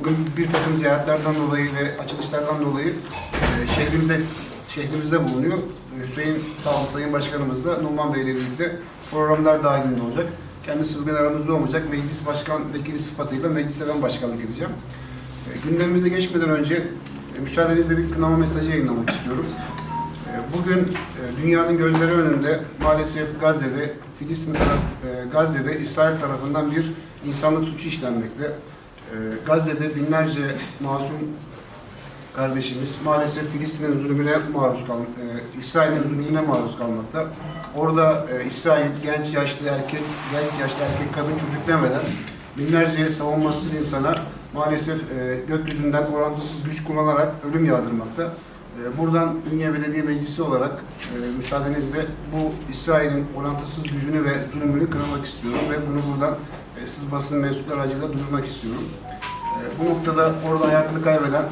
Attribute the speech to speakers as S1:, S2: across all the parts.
S1: Bugün bir takım ziyaretlerden dolayı ve açılışlardan dolayı e, şehrimize şehrimizde bulunuyor. E, Hüseyin Tağlı Sayın Başkanımız da Numan Bey ile birlikte programlar dahilinde olacak. Kendisi bugün aramızda olmayacak. Meclis Başkan Vekili sıfatıyla meclise ben başkanlık edeceğim. E, Gündemimize geçmeden önce e, müsaadenizle bir kınama mesajı yayınlamak istiyorum. E, Bugün e, dünyanın gözleri önünde maalesef Gazze'de, Filistin taraf, e, Gazze'de İsrail tarafından bir insanlık suçu işlenmekte. E, Gazze'de binlerce masum kardeşimiz maalesef Filistin'in zulmüne maruz kal, e, İsrail'in zulmüne maruz kalmakta. Orada e, İsrail genç yaşlı erkek, genç yaşlı erkek, kadın çocuk demeden binlerce savunmasız insana maalesef e, gökyüzünden orantısız güç kullanarak ölüm yağdırmakta. E, buradan Ünye Belediye Meclisi olarak e, müsaadenizle bu İsrail'in orantısız gücünü ve zulmünü kınamak istiyorum ve bunu buradan e, siz basın mensupları aracılığıyla duyurmak istiyorum. E, bu noktada orada hayatını kaybeden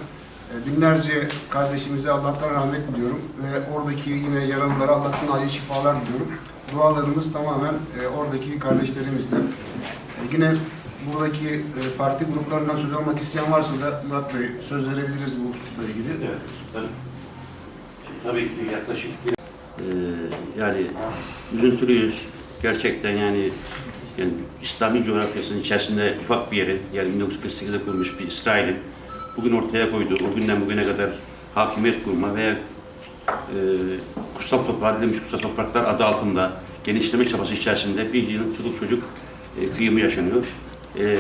S1: binlerce kardeşimize Allah'tan rahmet diliyorum ve oradaki yine yaralılara Allah'tan acil şifalar diliyorum. Dualarımız tamamen oradaki kardeşlerimizle. Yine buradaki parti gruplarından söz almak isteyen varsa da Murat Bey söz verebiliriz bu hususla ilgili.
S2: Evet, ben tabii ki yaklaşık bir Ee, yani üzüntülüyüz. Gerçekten yani yani İslami coğrafyasının içerisinde ufak bir yerin, yani 1948'de kurulmuş bir İsrail'in bugün ortaya koyduğu, o günden bugüne kadar hakimiyet kurma veya e, kutsal toprağı edilmiş kutsal topraklar adı altında genişleme çabası içerisinde bir yılın çocuk çocuk e, kıyımı yaşanıyor. E,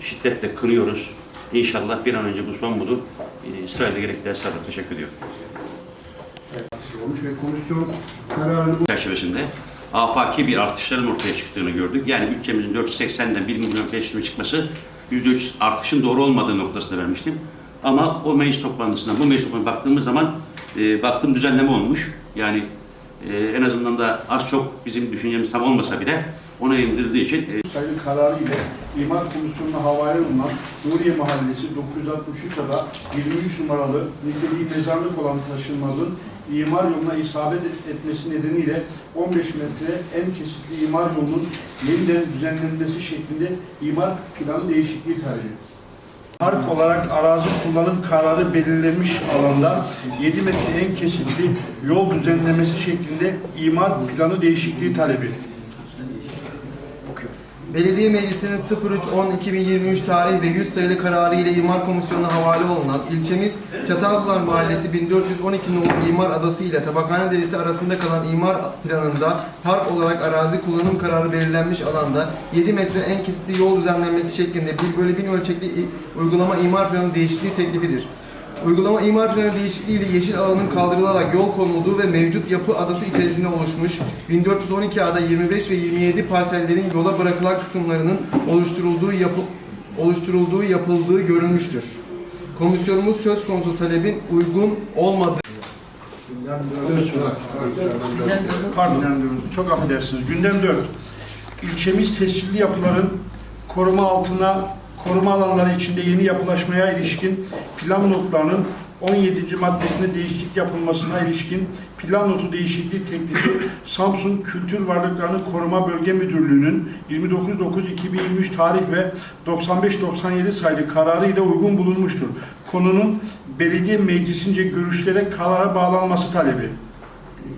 S2: şiddetle kınıyoruz. İnşallah bir an önce bu son bulur. E, İsrail'de gerekli hesabı teşekkür ediyorum.
S1: Olmuş ve komisyon kararını
S2: çerçevesinde afaki bir artışların ortaya çıktığını gördük. Yani bütçemizin 480'den 1 milyon 500 bin çıkması %3 artışın doğru olmadığı noktasında vermiştim. Ama o meclis toplantısından bu meclis toplantısına baktığımız zaman e, baktığım düzenleme olmuş. Yani e, en azından da az çok bizim düşüncemiz tam olmasa bile ona indirdiği için e,
S3: sayılı kararı ile İmar Komisyonu'na havale olunan Nuriye Mahallesi 963 ada 23 numaralı niteliği mezarlık olan taşınmazın imar yoluna isabet etmesi nedeniyle 15 metre en kesitli imar yolunun yeniden düzenlenmesi şeklinde imar planı değişikliği talebi. Harf olarak arazi kullanım kararı belirlenmiş alanda 7 metre en kesitli yol düzenlemesi şeklinde imar planı değişikliği talebi.
S4: Belediye Meclisi'nin 03.10.2023 tarih ve 100 sayılı kararı ile İmar Komisyonu'na havale olunan ilçemiz Çatalpınar Mahallesi 1412 nolu İmar Adası ile Tabakhane Deresi arasında kalan imar planında park olarak arazi kullanım kararı belirlenmiş alanda 7 metre en kesitli yol düzenlenmesi şeklinde 1 bölü 1000 ölçekli uygulama imar planı değişikliği teklifidir. Uygulama imar planı değişikliği ile yeşil alanın kaldırılarak yol konulduğu ve mevcut yapı adası içerisinde oluşmuş 1412 ada 25 ve 27 parsellerin yola bırakılan kısımlarının oluşturulduğu yapı oluşturulduğu yapıldığı görülmüştür. Komisyonumuz söz konusu talebin uygun olmadığı
S3: Pardon, çok affedersiniz. Gündem 4. İlçemiz tescilli yapıların koruma altına, koruma alanları içinde yeni yapılaşmaya ilişkin plan notlarının 17. maddesinde değişiklik yapılmasına ilişkin plan notu değişikliği teklifi Samsun Kültür Varlıklarını Koruma Bölge Müdürlüğü'nün 29.9.2023 tarih ve 95-97 sayılı kararı ile uygun bulunmuştur. Konunun belediye meclisince görüşlere karara bağlanması talebi.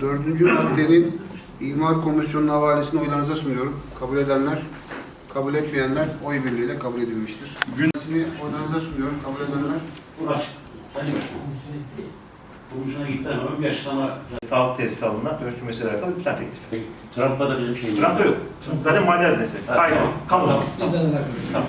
S1: dördüncü maddenin İmar Komisyonu'nun havalesini oylarınıza sunuyorum. Kabul edenler, kabul etmeyenler oy birliğiyle kabul edilmiştir. Gündemini oylarınıza sunuyorum. Kabul edenler
S2: bu açık. Sayın Başkanım. Komisyona gitti ama bir açıklama
S5: Sağlık tesisi alanına dönüştürmesiyle alakalı bir plan teklifi.
S2: Peki, Trump'la da bizim şeyimiz
S5: Trump'ta yok. Zaten mali hazinesi.
S2: Ha,
S5: Aynen. Kamu.
S2: Tamam.
S5: Tamam.